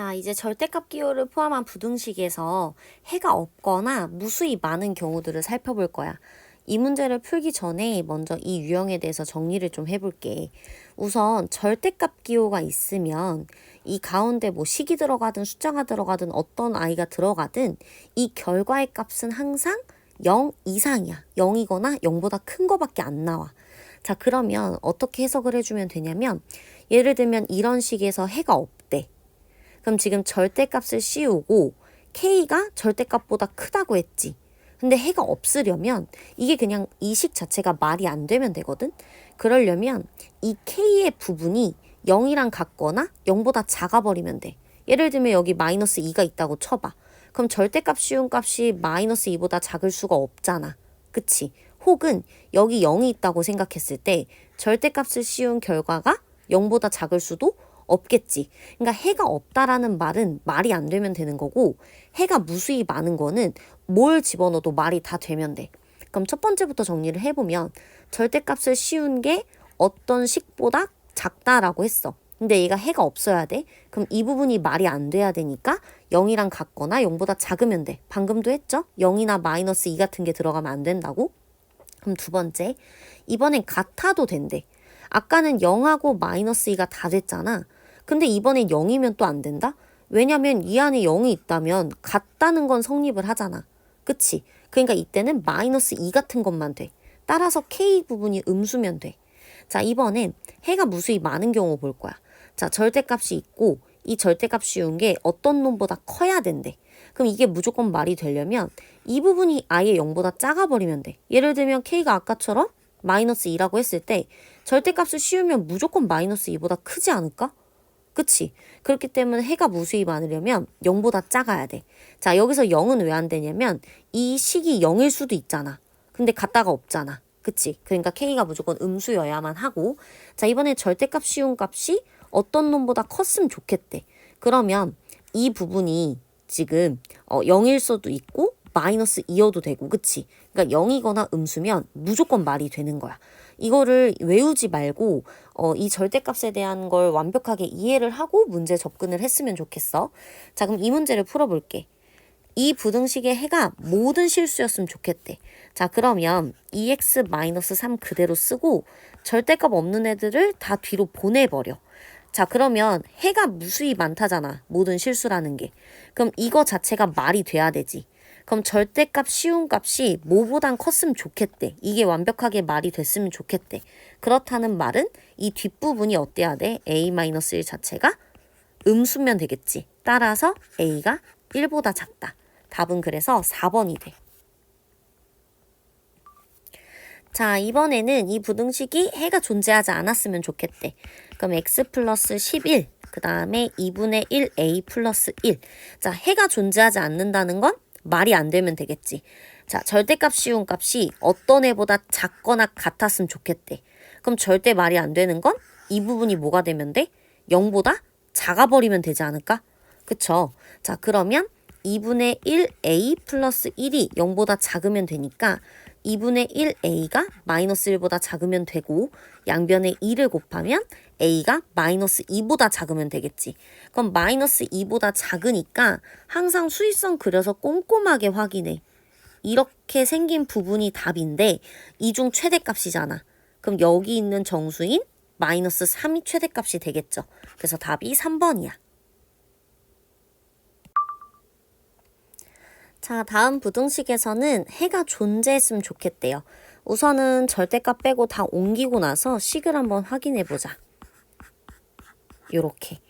자, 이제 절대값 기호를 포함한 부등식에서 해가 없거나 무수히 많은 경우들을 살펴볼 거야. 이 문제를 풀기 전에 먼저 이 유형에 대해서 정리를 좀 해볼게. 우선 절대값 기호가 있으면 이 가운데 뭐 식이 들어가든 숫자가 들어가든 어떤 아이가 들어가든 이 결과의 값은 항상 0 이상이야. 0이거나 0보다 큰 거밖에 안 나와. 자, 그러면 어떻게 해석을 해주면 되냐면 예를 들면 이런 식에서 해가 없대. 그럼 지금 절대값을 씌우고 k가 절대값보다 크다고 했지. 근데 해가 없으려면 이게 그냥 이 식 자체가 말이 안 되면 되거든. 그러려면 이 k의 부분이 0이랑 같거나 0보다 작아 버리면 돼. 예를 들면 여기 마이너스 2가 있다고 쳐봐. 그럼 절대값 씌운 값이 마이너스 2보다 작을 수가 없잖아. 그치? 혹은 여기 0이 있다고 생각했을 때 절대값을 씌운 결과가 0보다 작을 수도 없겠지. 그러니까 해가 없다라는 말은 말이 안 되면 되는 거고 해가 무수히 많은 거는 뭘 집어넣어도 말이 다 되면 돼. 그럼 첫 번째부터 정리를 해보면 절대값을 씌운 게 어떤 식보다 작다라고 했어. 근데 얘가 해가 없어야 돼. 그럼 이 부분이 말이 안 돼야 되니까 0이랑 같거나 0보다 작으면 돼. 방금도 했죠? 0이나 마이너스 2 같은 게 들어가면 안 된다고. 그럼 두 번째, 이번엔 같아도 된대. 아까는 0하고 마이너스 2가 다 됐잖아. 근데 이번엔 0이면 또 안 된다? 왜냐면 이 안에 0이 있다면 같다는 건 성립을 하잖아. 그치? 그러니까 이때는 마이너스 2 같은 것만 돼. 따라서 K 부분이 음수면 돼. 자, 이번엔 해가 무수히 많은 경우 볼 거야. 자, 절대값이 있고 이 절대값 씌운 게 어떤 놈보다 커야 된대. 그럼 이게 무조건 말이 되려면 이 부분이 아예 0보다 작아 버리면 돼. 예를 들면 K가 아까처럼 마이너스 2라고 했을 때 절대값을 씌우면 무조건 마이너스 2보다 크지 않을까? 그치? 그렇기 때문에 해가 무수히 많으려면 0보다 작아야 돼. 자, 여기서 0은 왜 안 되냐면 이 식이 0일 수도 있잖아. 근데 같다가 없잖아. 그치? 그러니까 K가 무조건 음수여야만 하고 자, 이번에 절대값 씌운 값이 어떤 놈보다 컸으면 좋겠대. 그러면 이 부분이 지금 어, 0일 수도 있고 마이너스 2여도 되고 그치? 그러니까 0이거나 음수면 무조건 말이 되는 거야. 이거를 외우지 말고 어, 이 절대값에 대한 걸 완벽하게 이해를 하고 문제 접근을 했으면 좋겠어. 자 그럼 이 문제를 풀어볼게. 이 부등식의 해가 모든 실수였으면 좋겠대. 자 그러면 2x-3 그대로 쓰고 절대값 없는 애들을 다 뒤로 보내버려. 자, 그러면 해가 무수히 많다잖아. 모든 실수라는 게. 그럼 이거 자체가 말이 돼야 되지. 그럼 절대값 쉬운 값이 뭐보단 컸으면 좋겠대. 이게 완벽하게 말이 됐으면 좋겠대. 그렇다는 말은 이 뒷부분이 어때야 돼? a-1 자체가 음수면 되겠지. 따라서 a가 1보다 작다. 답은 그래서 4번이 돼. 자, 이번에는 이 부등식이 해가 존재하지 않았으면 좋겠대. 그럼 x 플러스 11, 그 다음에 2분의 1 a 플러스 1. 자, 해가 존재하지 않는다는 건 말이 안 되면 되겠지. 자, 절대값 씌운 값이 어떤 애보다 작거나 같았으면 좋겠대. 그럼 절대 말이 안 되는 건 이 부분이 뭐가 되면 돼? 0보다 작아버리면 되지 않을까? 그쵸? 자, 그러면 2분의 1a 플러스 1이 0보다 작으면 되니까 2분의 1a가 마이너스 1보다 작으면 되고 양변에 2를 곱하면 a가 마이너스 2보다 작으면 되겠지. 그럼 마이너스 2보다 작으니까 항상 수위성 그려서 꼼꼼하게 확인해. 이렇게 생긴 부분이 답인데 이 중 최대값이잖아. 그럼 여기 있는 정수인 마이너스 3이 최대값이 되겠죠. 그래서 답이 3번이야. 자, 다음 부등식에서는 해가 존재했으면 좋겠대요. 우선은 절대값 빼고 다 옮기고 나서 식을 한번 확인해 보자. 요렇게.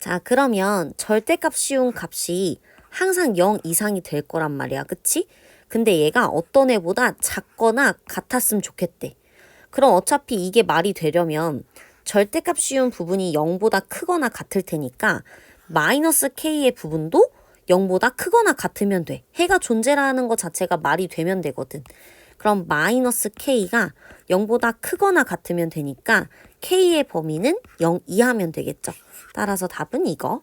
자, 그러면 절대값 씌운 값이 항상 0 이상이 될 거란 말이야. 그치? 근데 얘가 어떤 애보다 작거나 같았으면 좋겠대. 그럼 어차피 이게 말이 되려면 절대값 씌운 부분이 0보다 크거나 같을 테니까 마이너스 k의 부분도 0보다 크거나 같으면 돼. 해가 존재라는 것 자체가 말이 되면 되거든. 그럼 마이너스 k가 0보다 크거나 같으면 되니까 k의 범위는 0 이하면 되겠죠. 따라서 답은 이거.